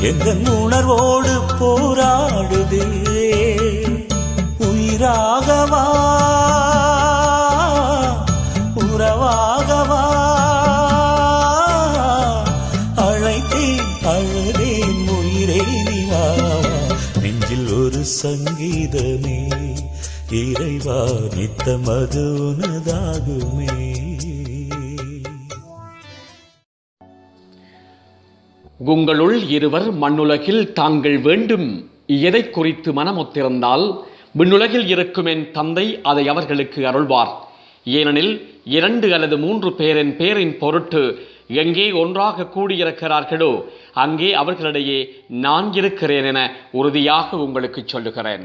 எந்த உணர்வோடு போராடுதே. உயிராகவா? உறவாகவா? அழைத்தேன் அழுதேன் உயிரே நிவா? நெஞ்சில் ஒரு சங்கீதமே இறைவா நித்தமது உனதாகுமே. உங்களுள் இருவர் மண்ணுலகில் தாங்கள் வேண்டும். எதை குறித்து மனமொத்திருந்தால் விண்ணுலகில் இருக்கும் என் தந்தை அதை அவர்களுக்கு அருள்வார். ஏனெனில் இரண்டு அல்லது மூன்று பேரின் பேரின் பொருட்டு எங்கே ஒன்றாக கூடியிருக்கிறார்களோ அங்கே அவர்களிடையே நான் இருக்கிறேன் என உறுதியாக உங்களுக்கு சொல்லுகிறேன்.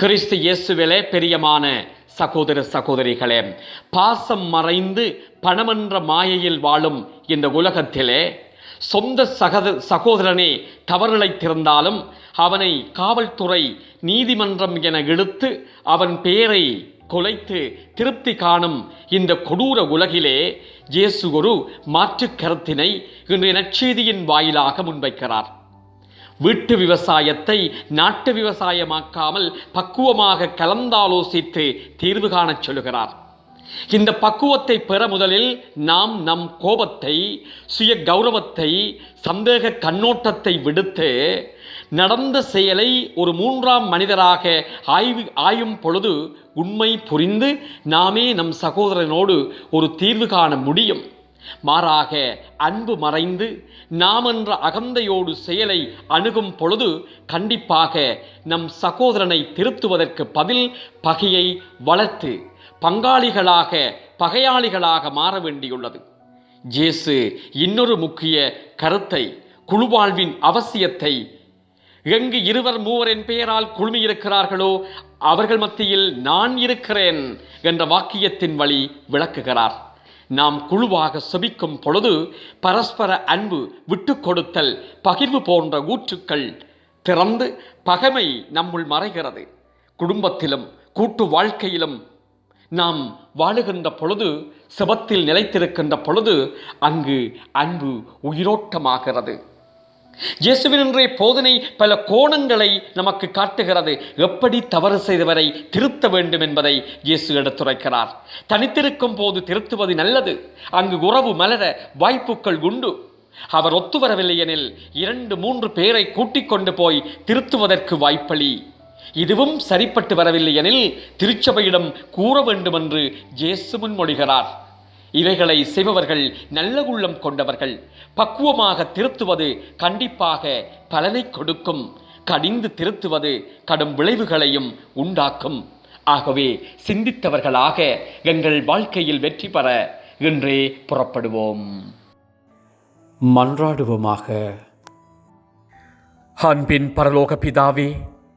கிறிஸ்து இயேசுவிலே பெரியமான சகோதர சகோதரிகளே பாசம் மறைந்து பணமென்ற மாயையில் வாழும் இந்த உலகத்திலே சொந்த சகத சகோதரனே தவறிழைத்திருந்தாலும் அவனை காவல்துறை நீதிமன்றம் என இழுத்து அவன் பெயரை கொலைத்து திருப்தி காணும் இந்த கொடூர உலகிலே இயேசு ஒரு மாற்றுக் கருத்தினை இன்று நற்செய்தியின் வாயிலாக முன்வைக்கிறார். வீட்டு விவசாயத்தை நாட்டு விவசாயமாக்காமல் பக்குவமாக கலந்தாலோசித்து தீர்வு காணச் சொல்லுகிறார். இந்த பக்குவத்தை பெற முதலில் நாம் நம் கோபத்தை சுய கௌரவத்தை சந்தேக கண்ணோட்டத்தை விடுத்து நடந்த செயலை ஒரு மூன்றாம் மனிதராக ஆய்வு ஆயும் பொழுது உண்மை புரிந்து நாமே நம் சகோதரனோடு ஒரு தீர்வு காண முடியும். மாறாக அன்பு மறைந்து நாம் என்ற அகந்தையோடு செயலை அணுகும் பொழுது கண்டிப்பாக நம் சகோதரனை திருத்துவதற்கு பதில் பகையை வளர்த்து பங்காளிகளாக பகையாளிகளாக மாற வேண்டியுள்ளது. ஜேசு இன்னொரு முக்கிய கருத்தை குழுவாழ்வின் அவசியத்தை எங்கு இருவர் மூவரின் பெயரால் குழுமியிருக்கிறார்களோ அவர்கள் மத்தியில் நான் இருக்கிறேன் என்ற வாக்கியத்தின் வழி விளக்குகிறார். நாம் குழுவாக செபிக்கும் பொழுது பரஸ்பர அன்பு விட்டு கொடுத்தல் பகிர்வு போன்ற ஊற்றுக்கள் திறந்து பகைமை நம்முள் மறைகிறது. குடும்பத்திலும் கூட்டு வாழ்க்கையிலும் நாம் வாழுகின்ற பொழுது செபத்தில் நிலைத்திருக்கின்ற பொழுது அங்கு அன்பு உயிரோட்டமாகிறது. இயேசுவின் இன்றைய போதனை பல கோணங்களை நமக்கு காட்டுகிறது. எப்படி தவறு செய்தவரை திருத்த வேண்டும் என்பதை இயேசு எடுத்துரைக்கிறார். தனித்திருக்கும் போது திருத்துவது நல்லது. அங்கு உறவு மலர வாய்ப்புகள் உண்டு. அவர் ஒத்து வரவில்லை எனில் இரண்டு மூன்று பேரை கூட்டிக் கொண்டு போய் திருத்துவதற்கு வாய்ப்பளி. இதுவும் சரிப்பட்டு வரவில்லை எனில் திருச்சபையிடம் கூற வேண்டும் என்று இயேசு முன்மொழிகிறார். இவைகளை செய்பவர்கள் நல்ல உள்ளம் கொண்டவர்கள். பக்குவமாக திருத்துவது கண்டிப்பாக பலனை கொடுக்கும். கடிந்து திருத்துவது கடும் விளைவுகளையும் உண்டாக்கும். ஆகவே சிந்தித்தவர்களாக எங்கள் வாழ்க்கையில் வெற்றி பெற இன்றே புறப்படுவோம். மன்றாடுவோமாக. அன்பின் பரலோக பிதாவே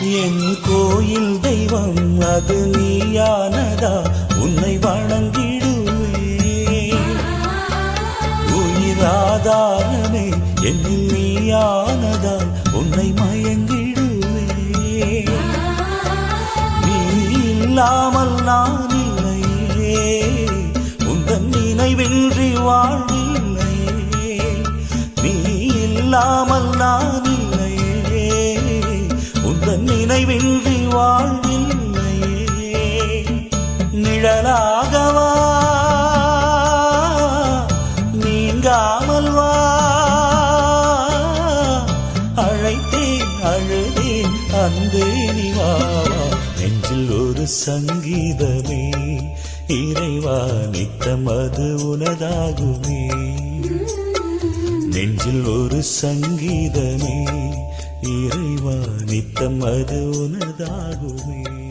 என் கோயில் தெய்வம் அது நீயானதா? உன்னை வணங்கிடுவே உயிராதாரமே என்னில் நீயானதா? உன்னை மயங்கிடுவே நீ இல்லாமல் நான் இல்லையே. உந்தன் நினைவின்றி வாழ்வில்லையே நீ இல்லாமல் நான் நினைவின்றி வாழ்வில்லையே. நிழலாகவா? நீங்காமல் வா. அழைத்தேன் அழுதேன் அன்பே நிவாவா நெஞ்சில் ஒரு சங்கீதமே இறைவா நித்தம் அது உனதாகுமே. நெஞ்சில் ஒரு சங்கீதமே இறைவா நித்தம் அது உனதாகுமே.